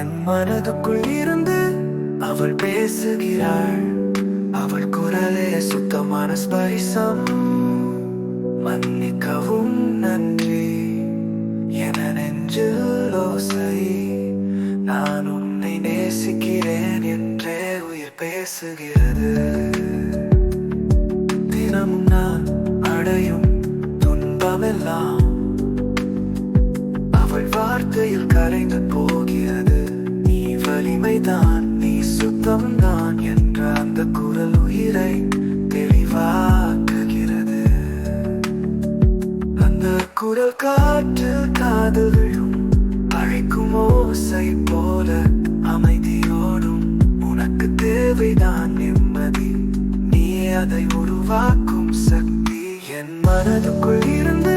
என் மனதுக்குள் இருந்து அவள் பேசுகிறாள். அவள் குரலே சுத்தமான ஸ்பரிசம். மன்னிக்கவும் நன்றி. என நெஞ்சு லோசை நான் உன்னை நேசிக்கிறேன் என்றே உயிர் பேசுகிறது. தினமும் நான் அடையும் துன்பமெல்லாம் அவள் வார்த்தையில் கரைந்து போ நீதான் நீ சுத்தம் தான் என்ற அந்த குரல் உயிரை தெளிவாக்குகிறது. அந்த குரல் காற்று காதல் விழும் அழைக்கும் ஓசை போல அமைதியோடும் உனக்கு தேவைதான் நிம்மதி. நீ அதை உருவாக்கும் சக்தி. என் மனதுக்குள் இருந்து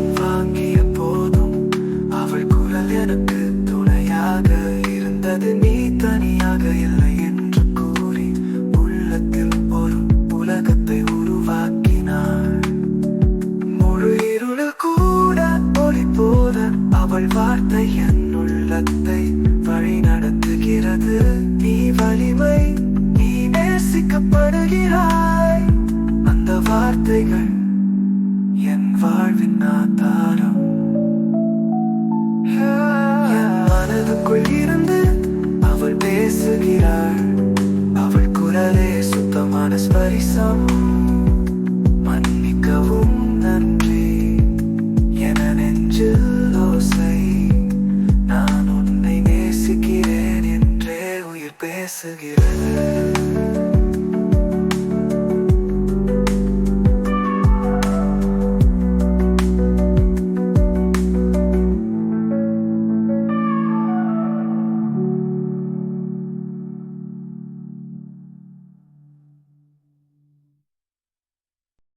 அவள் வார்த்தை என் உள்ளத்தை வழி நடத்துகிறது. நீ வலிமை நீ நேசிக்கப்படுகிறாய். அந்த வார்த்தைகள் என் வாழ்வின் ஆதாரம். மனதுக்குள் இருந்து அவள் பேசுகிறாள். அவள் குரலே சுத்தமான ஸ்பரிசம். நான்